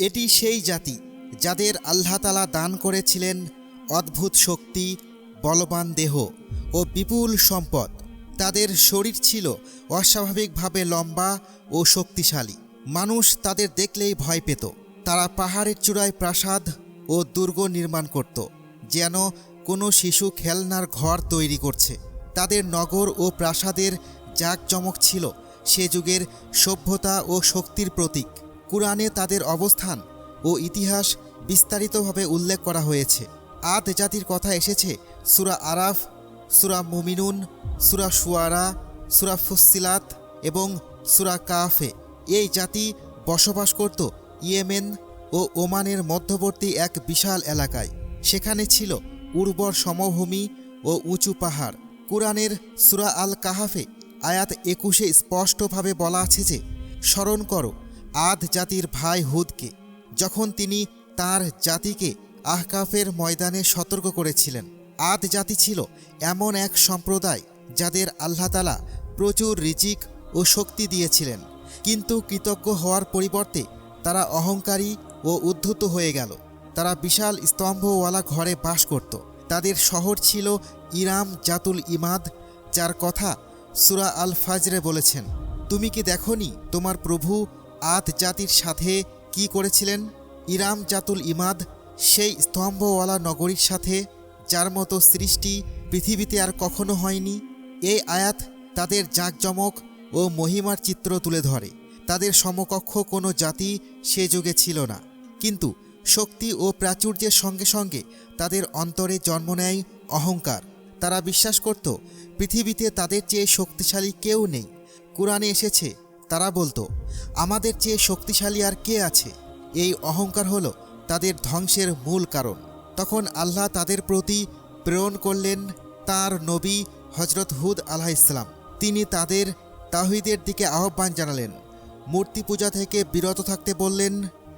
এটি সেই জাতি যাদের আল্লাহতালা দান করেছিলেন অদ্ভুত শক্তি, বলবান দেহ ও বিপুল সম্পদ। তাদের শরীর ছিল অস্বাভাবিকভাবে লম্বা ও শক্তিশালী। মানুষ তাদের দেখলেই ভয় পেত। তারা পাহাড়ের চূড়ায় প্রাসাদ ও দুর্গ নির্মাণ করত, যেন কোনো শিশু খেলনার ঘর তৈরি করছে। তাদের নগর ও প্রাসাদের জাঁকজমক ছিল সে যুগের সভ্যতা ও শক্তির প্রতীক। কুরআনে তাদের অবস্থান ও ইতিহাস বিস্তারিতভাবে উল্লেখ করা হয়েছে। আদ জাতির কথা এসেছে সুরা আরাফ, সুরা মুমিনুন, সুরা সুয়ারা সুরা ফুসিলাত এবং সুরা কাফে। এই জাতি বসবাস করত ইয়েমেন ও ওমানের মধ্যবর্তী এক বিশাল এলাকায়। সেখানে ছিল উর্বর সমভূমি ও উঁচু পাহাড়। কুরআনের সুরা আল কাহাফে আয়াত একুশে স্পষ্টভাবে বলা আছে যে, স্মরণ করো আদ জাতির ভাই হুদকে, যখন তিনি তার জাতিকে আহকাফের ময়দানে সতর্ক করেছিলেন। আদ জাতি ছিল এমন এক সম্প্রদায় যাদের আল্লাহতালা প্রচুর রিজিক ও শক্তি দিয়েছিলেন। কিন্তু কৃতজ্ঞ হওয়ার পরিবর্তে তারা অহংকারী ও উদ্ধত হয়ে গেল। তারা বিশাল স্তম্ভওয়ালা ঘরে বাস করত। তাদের শহর ছিল ইরাম জাতুল ইমাদ, যার কথা সুরা আল ফাজরে বলেছেন। তুমি কি দেখনি তোমার প্রভু আদ জাতির সাথে কি করেছিলেন? ইরাম জাতুল ইমাদ, সেই স্তম্ভওয়ালা নগরীর সাথে, যার মতো সৃষ্টি পৃথিবীতে আর কখনো হয়নি এই আয়াত তাদের জাঁকজমক ও মহিমার চিত্র তুলে ধরে। তাদের সমকক্ষ কোনো জাতি সে যুগে ছিল না। কিন্তু শক্তি ও প্রাচুর্যের সঙ্গে সঙ্গে তাদের অন্তরে জন্ম নেয় অহংকার। তারা বিশ্বাস করত, পৃথিবীতে তাদের চেয়ে শক্তিশালী কেউ নেই। কোরআনে এসেছে তারা বলতো, আমাদের চেয়ে শক্তিশালী আর কে আছে? এই অহংকার হলো তাদের ধ্বংসের মূল কারণ। তখন আল্লাহ তাদের প্রতি প্রেরণ করলেন তার নবী হজরত হুদ আলাহ ইসলাম তিনি তাদের তাহিদের দিকে আহ্বান জানালেন, মূর্তি পূজা থেকে বিরত থাকতে বললেন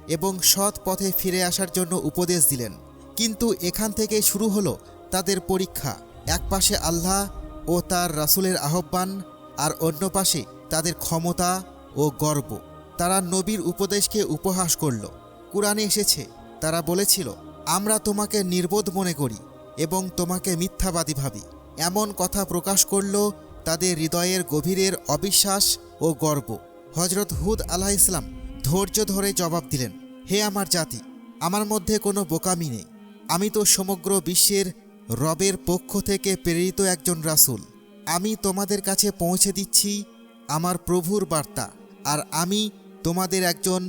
এবং সৎ পথে ফিরে আসার জন্য উপদেশ দিলেন। কিন্তু এখান থেকে শুরু হলো তাদের পরীক্ষা। এক পাশে আল্লাহ ও তার রাসুলের আহ্বান আর অন্য পাশে তাদের ক্ষমতা ও গর্ব। তারা নবীর উপদেশকে উপহাস করল। কোরআনে এসেছে, তারা বলেছিল, আমরা তোমাকে নির্বোধ মনে করি এবং তোমাকে মিথ্যাবাদী ভাবি। এমন কথা প্রকাশ করল তাদের হৃদয়ের গভীরের অবিশ্বাস ও গর্ব। হজরত হুদ আলাহ ইসলাম ধৈর্য ধরে জবাব দিলেন, হে আমার জাতি, আমার মধ্যে কোনো বোকামি নেই। আমি তো সমগ্র বিশ্বের রবের পক্ষ থেকে প্রেরিত একজন রাসূল। আমি তোমাদের কাছে পৌঁছে দিচ্ছি আমার প্রভুর বার্তা, আর আমি তোমাদের একজন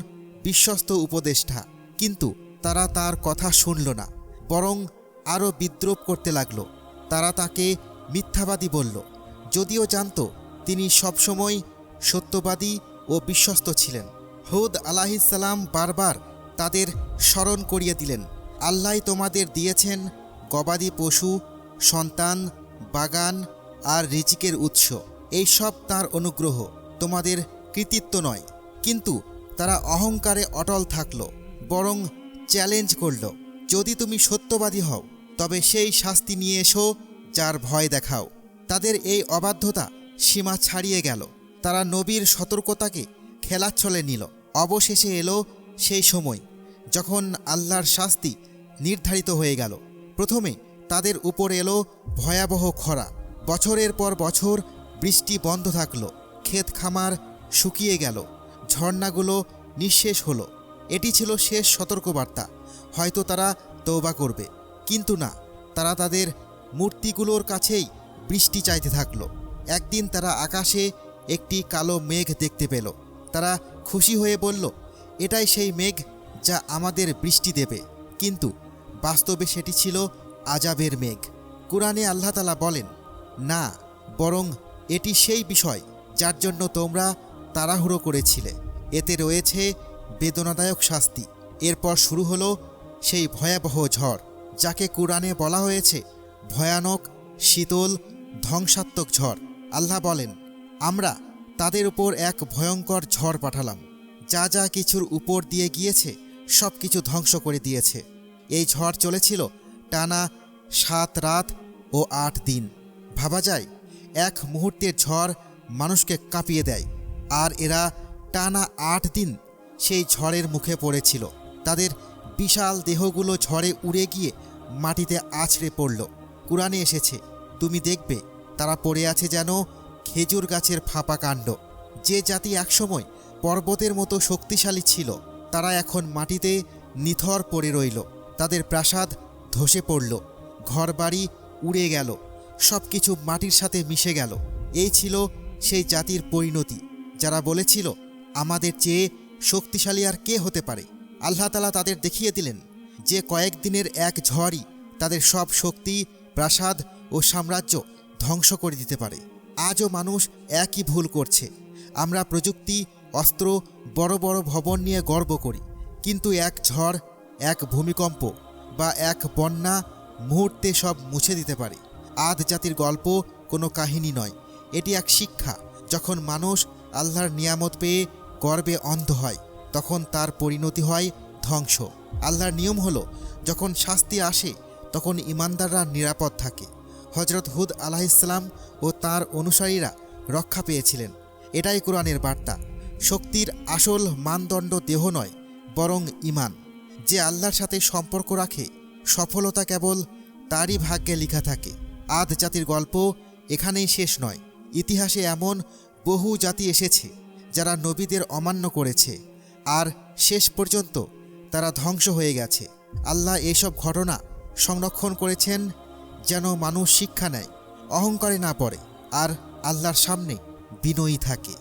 বিশ্বস্ত উপদেষ্টা। কিন্তু তারা তার কথা শুনল না, বরং আরও বিদ্রোপ করতে লাগল। তারা তাকে মিথ্যাবাদী বলল, যদিও জানত তিনি সবসময় সত্যবাদী ও বিশ্বস্ত ছিলেন। হুদ আলাহিসাল্লাম বারবার তাদের স্মরণ করিয়ে দিলেন, আল্লাহ তোমাদের দিয়েছেন গবাদি পশু, সন্তান, বাগান আর রিজিকের উৎস। এই সব তাঁর অনুগ্রহ, তোমাদের কৃতিত্ব নয়। কিন্তু তারা অহংকারে অটল থাকল, বরং চ্যালেঞ্জ করল, যদি তুমি সত্যবাদী হও, তবে সেই শাস্তি নিয়ে এসো যার ভয় দেখাও। তাদের এই অবাধ্যতা সীমা ছাড়িয়ে গেল। তারা নবীর সতর্কতাকে খেলাচ্ছলে নিল। অবশেষে এলো সেই সময় যখন আল্লাহর শাস্তি নির্ধারিত হয়ে গেল। প্রথমে তাদের উপর এলো ভয়াবহ খরা। বছরের পর বছর বৃষ্টি বন্ধ থাকল, ক্ষেত খামার শুকিয়ে গেল, ঝর্ণাগুলো নিঃশেষ হলো। এটি ছিল শেষ সতর্কবার্তা, হয়তো তারা তৌবা করবে। কিন্তু না, তারা তাদের মূর্তিগুলোর কাছেই বৃষ্টি চাইতে থাকল। একদিন তারা আকাশে একটি কালো মেঘ দেখতে পেল। তারা খুশি হয়ে বলল, এটাই সেই মেঘ যা আমাদের বৃষ্টি দেবে। কিন্তু বাস্তবে সেটি ছিল আজাবের মেঘ। কোরআনে আল্লাহ তালা বলেন, না, বরং এটি সেই বিষয় যার জন্য তোমরা তাড়াহুড়ো করেছিলে। এতে রয়েছে বেদনাদায়ক শাস্তি। এরপর শুরু হলো সেই ভয়াবহ ঝড়, যাকে কোরআনে বলা হয়েছে ভয়ানক, শীতল, ধ্বংসাত্মক ঝড়। আল্লাহ বলেন, আমরা তাদের উপর এক ভয়ঙ্কর ঝড় পাঠালাম, যা যা কিছুর উপর দিয়ে গিয়েছে সব কিছু ধ্বংস করে দিয়েছে। এই ঝড় চলেছিল টানা সাত রাত ও আট দিন। ভাবা যায় এক মুহূর্তের ঝড় মানুষকে কাঁপিয়ে দেয়। আর এরা টানা আট দিন সেই ঝড়ের মুখে পড়েছিল। তাদের বিশাল দেহগুলো ঝড়ে উড়ে গিয়ে মাটিতে আছড়ে পড়ল। কোরআনে এসেছে, তুমি দেখবে, তারা পড়ে আছে যেন খেজুর গাছের ফাঁপা কাণ্ড। যে জাতি একসময় পর্বতের মতো শক্তিশালী ছিল, তারা এখন মাটিতে নিথর পড়ে রইল। তাদের প্রাসাদ ধসে পড়ল, ঘরবাড়ি উড়ে গেল। সব কিছু মাটির সাথে মিশে গেল। এই ছিল সেই জাতির পরিণতি, যারা বলেছিল, আমাদের চেয়ে শক্তিশালী আর কে হতে পারে? আল্লাহ তালা তাদের দেখিয়ে দিলেন যে কয়েকদিনের এক ঝড়ই তাদের সব শক্তি, প্রাসাদ ও সাম্রাজ্য ধ্বংস করে দিতে পারে। আজও মানুষ একই ভুল করছে। আমরা প্রযুক্তি, অস্ত্র, বড় বড় ভবন নিয়ে গর্ব করি, কিন্তু এক ঝড়, এক ভূমিকম্প বা এক বন্যা মুহূর্তে সব মুছে দিতে পারে। আদ জাতির গল্প কোনো কাহিনী নয়। এটি এক শিক্ষা। যখন মানুষ আল্লাহর নিয়ামত পেয়ে গর্বে অন্ধ হয়, তখন তার পরিণতি হয় ধ্বংস। আল্লাহর নিয়ম হলো, যখন শাস্তি আসে, তখন ইমানদাররা নিরাপদ থাকে। হজরত হুদ আলাহিসাল্লাম ও তার অনুসারীরা রক্ষা পেয়েছিলেন। এটাই কোরআনের বার্তা। শক্তির আসল মানদণ্ড দেহ নয়, বরং ইমান যে আল্লাহর সাথে সম্পর্ক রাখে, সফলতা কেবল তারই ভাগ্যে লেখা থাকে। আদ জাতির গল্প এখানেই শেষ নয়। ইতিহাসে এমন বহু জাতি এসেছে যারা নবীদের অমান্য করেছে আর শেষ পর্যন্ত তারা ধ্বংস হয়ে গেছে। আল্লাহ এইসব ঘটনা সংরক্ষণ করেছেন যেন মানুষ শিক্ষা নেয়, অহংকারে না পড়ে আর আল্লাহর সামনে বিনয়ী থাকে।